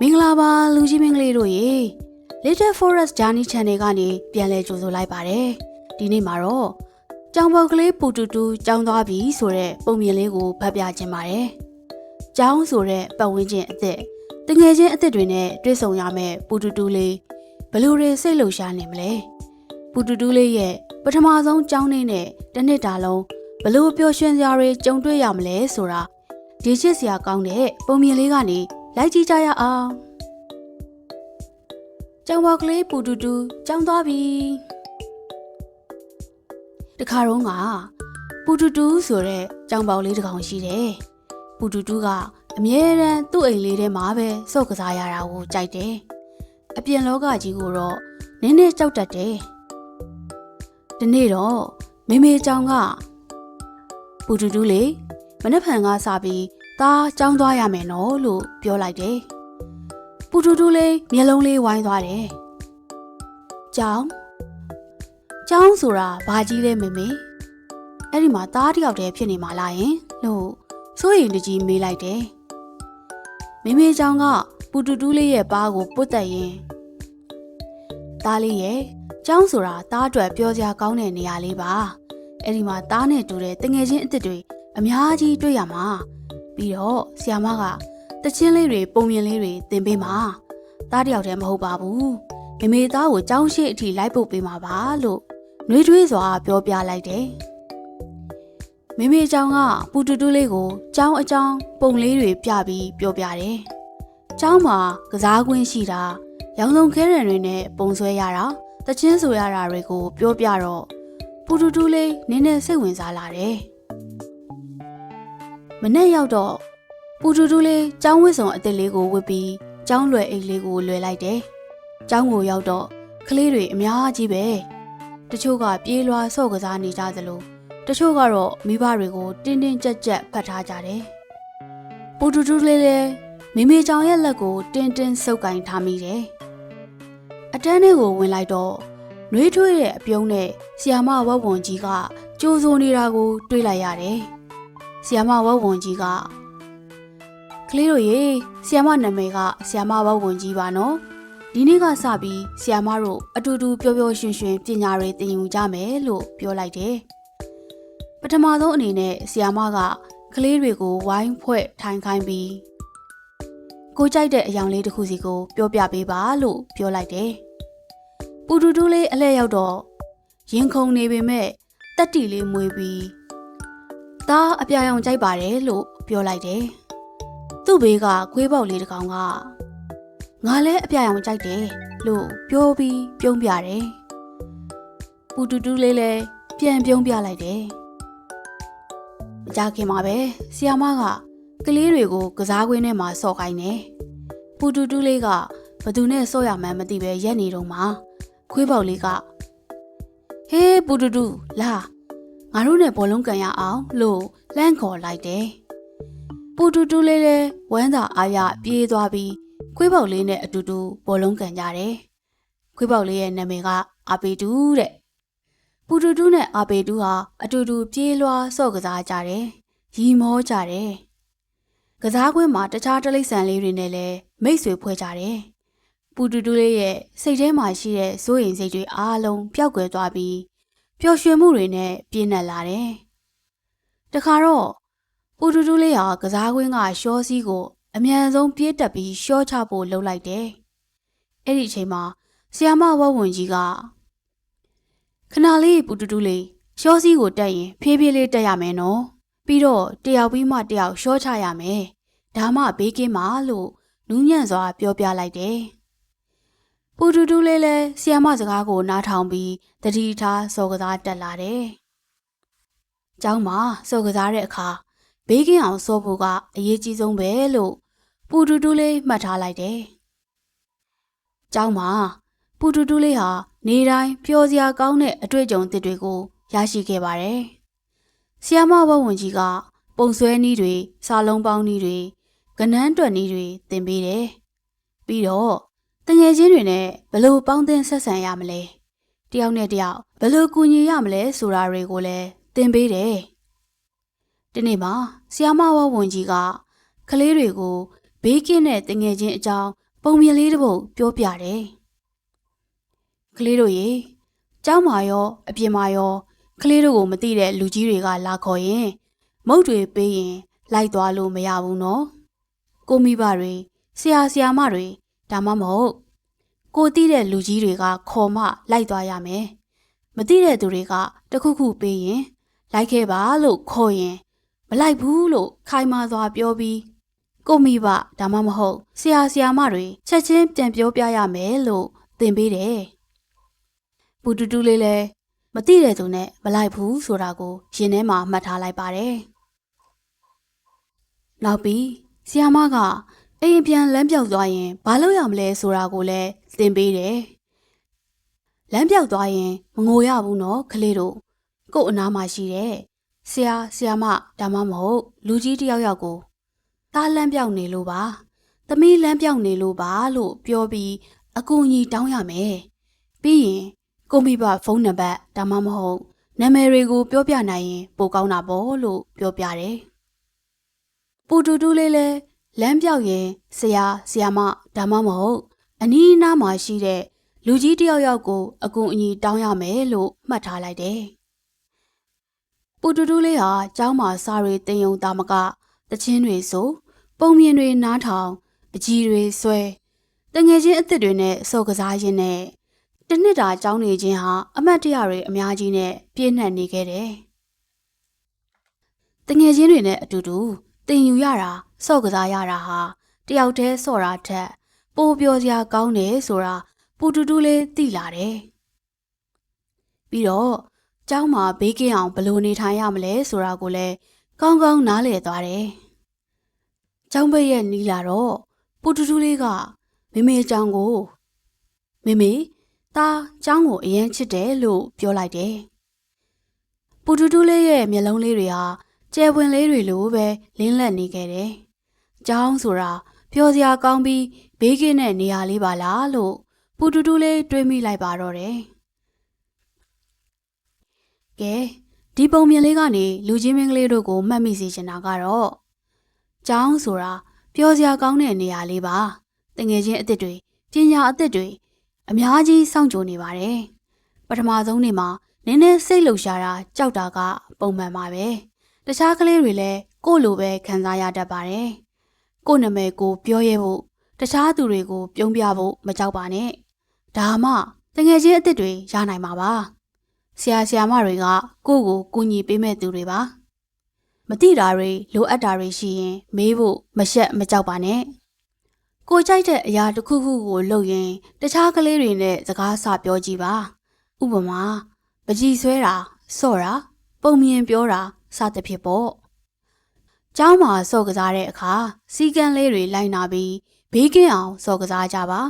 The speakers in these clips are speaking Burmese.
မင်္ဂလာပါလူကြီးမင်္ဂလေးတို့ရေ Little Forest Journey Channel ကနေပြန်လဲကြိုဆိုလိုက်ပါတယ်ဒီနေ့မှာတော့ကြောင်ပေါက်ကလေးပူတူတူကြောင်းသွားပြီဆိုတဲ့ပုံမြင်လေးကိုဖတ်ပြခြင်းပါတယ်ကြောင်းဆိုတဲ့ပတ်ဝန်းကျင်အစ်စ်တငယ်ချင်းအစ်စ်တွေနဲ့တွေ့ဆုံရမယ့်ပူတူတူလေးဘယ်လို့တွေစိတ်လှုပ်ရှားနေမလဲပူတူတူလေးရဲ့ပထမဆုံးကြောင်းနေနဲ့တစ်နှစ်တာလုံးဘယ်လို့ပျော်ရွှင်စရာတွေကြုံတွေ့ရမလဲဆိုတာဒီချစ်စရာကောင်းတဲ့ပုံမြင်လေးကနေ လိုက်ကြည့်ကြရအောင်ကျောင်းပေါက်ကလေးပူတူတူကျောင်းသွားပြီတခါတော့ကပူတူတူဆိုတဲ့ကျောင်းပေါက်လေးတစ်ကောင်ရှိတယ်ပူတူတူကအမြဲတမ်းသူ့အိမ်လေးထဲမှာပဲစော့ကစားရတာကိုကြိုက်တယ်အပြင်လောကကြီးကိုတော့နည်းနည်းကြောက်တတ်တယ်ဒီနေ့တော့မေမေကျောင်းကပူတူတူလေးမနှက်ဖန်ကစပြီး သားကျောင်းသွားရမယ်နော်လို့ပြောလိုက်တယ်ပူတူတူလေးမျက်လုံးလေးဝိုင်းသွားတယ်ကျောင်းကျောင်းဆိုတာဘာကြီးလဲမေမေအဲ့ဒီမှာသားတစ်ယောက်တည်းဖြစ်နေမှာလားယင်လို့စိုးရင်တကြီးမေးလိုက်တယ်မေမေကျောင်းကပူတူတူလေးရဲ့ပါးကိုပုတ်တက်ရင်သားလေးရဲ့ကျောင်းဆိုတာသားအတွက်ပြောစရာကောင်းတဲ့နေရာလေးပါအဲ့ဒီမှာသားနဲ့တူတဲ့တငယ်ချင်းအစ်စ်တွေအများကြီးတွေ့ရမှာ ပြီးတော့ဆီယာမကတချင်းလေးတွေပုံမြင်လေးတွေသင်ပေးမှာသားတစ်ယောက်တည်းမဟုတ်ပါဘူးမေမေသားကိုကျောင်းရှိအထိလိုက်ပို့ပေးမှာပါလို့နှွေးထွေးစွာပြောပြလိုက်တယ်မေမေကျောင်းကပူတူတူလေးကိုကျောင်းအကြောင်းပုံလေးတွေပြပြီးပြောပြတယ်ကျောင်းမှာကစားကွင်းရှိတာရောင်စုံခဲရံတွေနဲ့ပုံဆွဲရတာတချင်းဆိုရတာတွေကိုပြောပြတော့ပူတူတူလေးနင်းနဲ့စိတ်ဝင်စားလာတယ်မ နေ့ရောက်တော့ပူတူတူလေးကျောင်းဝစ်စုံအစ်စ်လေးကိုဝတ်ပြီးကျောင်းလွယ်အိတ်လေးကိုလွယ်လိုက်တယ်။ကျောင်းကိုရောက်တော့ကလေးတွေအများကြီးပဲ။တချို့ကပြေးလွှားဆော့ကစားနေကြသလိုတချို့ကတော့မိဘတွေကိုတင်းတင်းကြပ်ကြပ်ဖတ်ထားကြတယ်။ပူတူတူလေးလည်းမိမိကြောင်ရဲ့လက်ကိုတင်းတင်းဆုပ်ကင်ထားမိတယ်။အတန်းလေးကိုဝင်လိုက်တော့နှွေးထွေးတဲ့အပြုံးနဲ့ဆီယာမဝက်ဝန်ကြီးကကြိုးစိုးနေတာကို တွေးလိုက်ရတယ်။ ဆီယာမဝက်ဝန်ကြီးကကလေးတို့ရေဆီယာမနာမည်ကဆီယာမဝက်ဝန်ကြီးပါနော်။ဒီနေ့ကစပြီးဆီယာမတို့အတူတူပျော်ပျော်ရွှင်ရွှင်ပညာတွေသင်ယူကြမယ်လို့ပြောလိုက်တယ်။ပထမဆုံးအနေနဲ့ဆီယာမကကလေးတွေကိုဝိုင်းဖွဲ့ထိုင်ခိုင်းပြီးကိုကြိုက်တဲ့အယောင်လေးတစ်ခုစီကိုပြောပြပေးပါလို့ပြောလိုက်တယ်။ပူတူတူလေးအလဲရောက်တော့ရင်ခုန်နေပေမဲ့တက်တီလေးမွေးပြီး ဒါအပြာရောင်ကြိုက်ပါတယ်လို့ပြောလိုက်တယ်။သူ့ဘေးကခွေးပေါက်လေးတစ်ကောင်ကငါလည်းအပြာရောင်ကြိုက်တယ်လို့ပြောပြီးပြုံးပြတယ်။ပူတူတူလေးလည်းပြန်ပြုံးပြလိုက်တယ်။မကြခင်မှာပဲဆီယာမကကလေးတွေကိုကစားကွင်းထဲမှာဆော့ခိုင်းတယ်။ပူတူတူလေးကဘသူနဲ့ဆော့ရမှန်းမသိပဲရက်နေတော့မှခွေးပေါက်လေးကဟေးပူတူတူလာ ငါတို့နဲ့ဘောလုံးကန်ရအောင်လို့လှမ်းခေါ်လိုက်တယ်ပူတူတူလေးလည်းဝမ်းသာအားရပြေးသွားပြီးခွေးပေါက်လေးနဲ့အတူတူဘောလုံးကန်ကြတယ်ခွေးပေါက်လေးရဲ့နာမည်ကအာပေတူတဲ့ပူတူတူနဲ့အာပေတူဟာအတူတူပြေးလွှားဆော့ကစားကြတယ်ရီမောကြတယ်ကစားကွင်းမှာတခြားတလိษံလေးတွေနဲ့လည်းမိတ်ဆွေဖွဲ့ကြတယ်ပူတူတူလေးရဲ့စိတ်ထဲမှာရှိတဲ့စိုးရိမ်စိတ်တွေအားလုံးပျောက်ကွယ်သွားပြီး ပျော်ရွှင်မှုတွေနဲ့ပြည့်နှက်လာတယ်။တခါတော့ပူတူတူလေးဟာကစားကွင်းကရှောစီးကို အမြန်ဆုံးပြေးတက်ပြီးရှော့ချဖို့လှုပ်လိုက်တယ်။အဲ့ဒီအချိန်မှာဆီယာမဝက်ဝင်ကြီးကခဏလေးပူတူတူလေးရှောစီးကိုတက်ရင်ဖြည်းဖြည်းလေးတက်ရမယ်နော်။ပြီးတော့တယောက်ပြီးမှတယောက်ရှော့ချရမယ်။ဒါမှဘေးကင်းပါလို့နူးညံ့စွာပြောပြလိုက်တယ်။ ပူတူတူလေးလည်းဆီယာမစကားကိုနားထောင်ပြီးတတိထားစော်ကစားတက်လာတယ်။ကျောင်းမှာစော်ကစားတဲ့အခါဘေးကင်းအောင်စောဖို့ကအရေးကြီးဆုံးပဲလို့ပူတူတူလေးမှတ်ထားလိုက်တယ်။ကျောင်းမှာပူတူတူလေးဟာနေတိုင်းပျော်စရာကောင်းတဲ့အတွေ့အကြုံသစ်တွေကိုရရှိခဲ့ပါတယ်။ဆီယာမဘဝင်ကြီးကပုံဆွဲနည်းတွေစာလုံးပေါင်းနည်းတွေကနန်းတွက်နည်းတွေသင်ပေးတယ်။ပြီးတော့ တငယ်ချင်းတွေနဲ့ဘယ်လိုပေါင်းသင်းဆက်ဆံရမလဲတယောက်နဲ့တယောက်ဘယ်လိုကူညီရမလဲဆိုတာတွေကိုလည်းသင်ပေးတယ်ဒီနေ့မှာဆီယာမဝဝင်ကြီးကကလေးတွေကိုဘေးကင်းတဲ့တငယ်ချင်းအကြောင်းပုံမြင်လေးတစ်ပုဒ်ပြောပြတယ်ကလေးတို့ရေကျောင်းမာရောအပြင်မာရောကလေးတို့ကိုမသိတဲ့လူကြီးတွေကလာခေါ်ရင်မုတ်တွေပေးရင်လိုက်သွားလို့မရဘူးနော်ကိုမိဘတွေဆရာဆရာမတွေ ဒါမှမဟုတ်ကိုသိတဲ့လူကြီးတွေကခေါ်မှလိုက်သွားရမယ်မသိတဲ့သူတွေကတခုခုပေးရင် လိုက်ခဲ့ပါလို့ခေါ်ရင် မလိုက်ဘူးလို့ခိုင်မာစွာပြောပြီးကိုမိဘဒါမှမဟုတ်ဆရာဆရာမတွေချက်ချင်းပြန်ပြောပြရမယ်လို့သင်ပေးတယ်ပူတူတူလေးလည်းမသိတဲ့သူနဲ့မလိုက်ဘူးဆိုတာကိုရင်ထဲမှာမှတ်ထားလိုက်ပါတယ်နောက်ပြီးဆီယာမက အိမ်ပြန်လမ်းပြောက်သွားရင်ဘာလုပ်ရမလဲဆိုတာကိုလည်းသင်ပေးတယ်လမ်းပြောက်သွားရင်မငိုရဘူးနော်ကလေးတို့ကို့အနားမှာရှိတဲ့ဆရာဆရာမဒါမှမဟုတ်လူကြီးတယောက်ယောက်ကိုသားလမ်းပြောက်နေလို့ပါသမီးလမ်းပြောက်နေလို့ပါလို့ပြောပြီးအကူအညီတောင်းရမယ်ပြီးရင်ကိုမိဘဖုန်းနံပါတ်ဒါမှမဟုတ်နာမည်တွေကိုပြောပြနိုင်ရင်ပိုကောင်းတာပေါ့လို့ပြောပြတယ်ပူတူတူလေးလဲ လမ်းပြောက်ရင်ဆရာဆရာမဒါမှမဟုတ်အနီးအနားမှာရှိတဲ့လူကြီးတယောက်ယောက်ကိုအကူအညီတောင်းရမယ်လို့မှတ်ထားလိုက်တယ်ပူတူတူလေးဟာကျောင်းမှာစားတွေတင်ယုံတာမကတချင်းတွေဆိုပုံမြင်တွေနားထောင်အကြီးတွေဆွဲတငယ်ချင်းအစ်စ်တွေနဲ့စော်ကစားရင်းနဲ့တနှစ်တာကျောင်းနေခြင်းဟာအမတ်တရတွေအများကြီးနဲ့ပြည့်နှက်နေခဲ့တယ်။တငယ်ချင်းတွေနဲ့အတူတူတင်ယူရတာ ဆော့ကစားရတာဟာတယောက်တည်းဆော့တာထက်ပိုပျော်စရာကောင်းတယ်ဆိုတာပူတူတူလေးသိလာတယ်။ပြီးတော့ကျောင်းမှာဘေးကင်းအောင်ဘယ်လိုနေထိုင်ရမလဲဆိုတာကိုလည်းကောင်းကောင်းနားလည်သွားတယ်။ကျောင်းဘက်ရဲ့နီးလာတော့ပူတူတူလေးကမေမေကျောင်းကိုမေမေဒါကျောင်းကိုအရင်ချစ်တယ်လို့ပြောလိုက်တယ်။ပူတူတူလေးရဲ့မျက်လုံးလေးတွေဟာကျဲပွင်လေးတွေလိုပဲလင်းလက်နေခဲ့တယ်။ ကျောင်းဆိုတာပျော်စရာကောင်းပြီးဘေးကင်းတဲ့နေရာလေးပါလားလို့ပူတူတူလေးတွေးမိလိုက်ပါတော့တယ်။ကဲဒီပုံမြင်လေးကနေလူချင်းမင်းကလေးတို့ကိုမှတ်မိစေချင်တာကတော့ကျောင်းဆိုတာပျော်စရာကောင်းတဲ့နေရာလေးပါ။တငယ်ချင်းအစ်စ်တွေပညာအစ်စ်တွေအများကြီးစောင့်ကြိုနေပါတယ်။ပထမဆုံးနေ့မှာနင်းနေစိတ်လှုပ်ရှားတာကြောက်တာက ပုံမှန်ပါပဲ။တခြားကလေးတွေလည်းကို့လိုပဲခံစားရတတ်ပါတယ်။ ကို့နာမည်ကိုပြောရဲဖို့တခြားသူတွေကို ပြုံးပြဖို့မကြောက်ပါနဲ့။ဒါမှတငယ်ချင်းအစ်စ်တွေရနိုင်မှာပါ။ဆရာဆရာမတွေကကို့ကိုကူညီပေးမဲ့သူတွေပါ။မတိတာတွေလိုအပ်တာတွေရှိရင် မေးဖို့မရှက်မကြောက်ပါနဲ့။ကိုကြိုက်တဲ့အရာတစ်ခုခုကိုလုပ်ရင်တခြားကလေးတွေနဲ့စကားဆပြောကြည့်ပါဥပမာပကြီးဆွဲတာစော့တာပုံမြင်ပြောတာစသဖြင့်ပေါ့ ကျောင်းမှာစော့ကစားတဲ့အခါစီကံလေးတွေလိုက်နာပြီးဘေးကင်းအောင်စော့ကစားကြပါ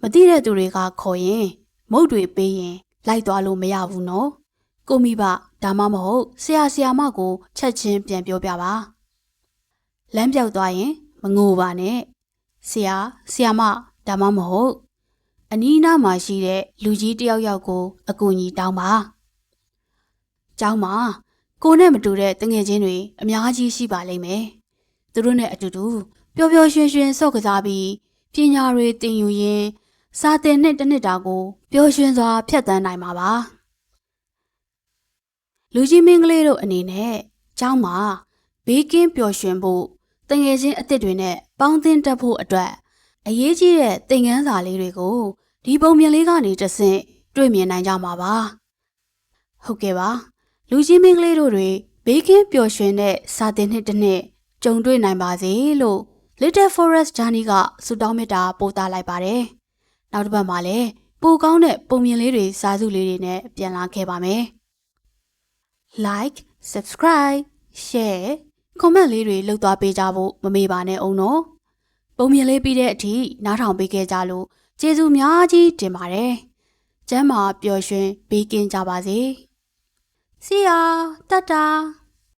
မသိတဲ့သူတွေကခေါ်ရင်မုတ်တွေပေးရင်လိုက်သွားလို့မရဘူးနော်ကိုမိဘဒါမှမဟုတ်ဆရာဆရာမကိုချက်ချင်းပြန်ပြောပြပါလမ်းပြောက်သွားရင်မငိုပါနဲ့ဆရာဆရာမဒါမှမဟုတ်အနီးနားမှာရှိတဲ့လူကြီးတယောက်ယောက်ကိုအကူအညီတောင်းပါ။ကျောင်းမှာ ကိုနဲ့မတူတဲ့တငယ်ချင်းတွေအများကြီးရှိပါလိမ့်မယ်။သူတို့နဲ့အတူတူပျော်ပျော်ရွှင်ရွှင်ဆော့ကစားပြီးပညာတွေသင်ယူရင်းစာသင်နှစ်တစ်နှစ်တာကိုပျော်ရွှင်စွာဖြတ်သန်းနိုင်မှာပါ။လူကြီးမင်းကလေးတို့အနေနဲ့ကျောင်းမှာဘေးကင်းပျော်ရွှင်ဖို့တငယ်ချင်းအစ်စ်တွေနဲ့ပေါင်းသင်းတက်ဖို့အတွက်အရေးကြီးတဲ့သင်ခန်းစာလေးတွေကိုဒီပုံမြင်လေးကနေတဆင့်တွေ့မြင်နိုင်ကြမှာပါဟုတ်ကဲ့ပါ လူကြီးမင်းကလေးတို့တွေဘေးကင်းပျော်ရွှင်တဲ့စာသင်နှစ်တစ်နှစ်ကြုံတွေ့နိုင်ပါစေလို့ Little Forest Journey ကဆုတောင်းမေတ္တာပို့သလိုက်ပါတယ်နောက်တစ်ပတ်မှာလည်းပိုကောင်းတဲ့ပုံမြင်လေးတွေစာစုလေးတွေနဲ့ပြန်လာခဲ့ပါမယ် like subscribe share comment လေးတွေလှုပ်သွားပေးကြဖို့မမေ့ပါနဲ့အောင်နော်ပုံမြင်လေးပြီးတဲ့အထိနားထောင်ပေးခဲ့ကြလို့ကျေးဇူးများကြီးတင်ပါတယ်ကျမ်းမာပျော်ရွှင်ပေးကင်းကြပါစေ See ya တတာ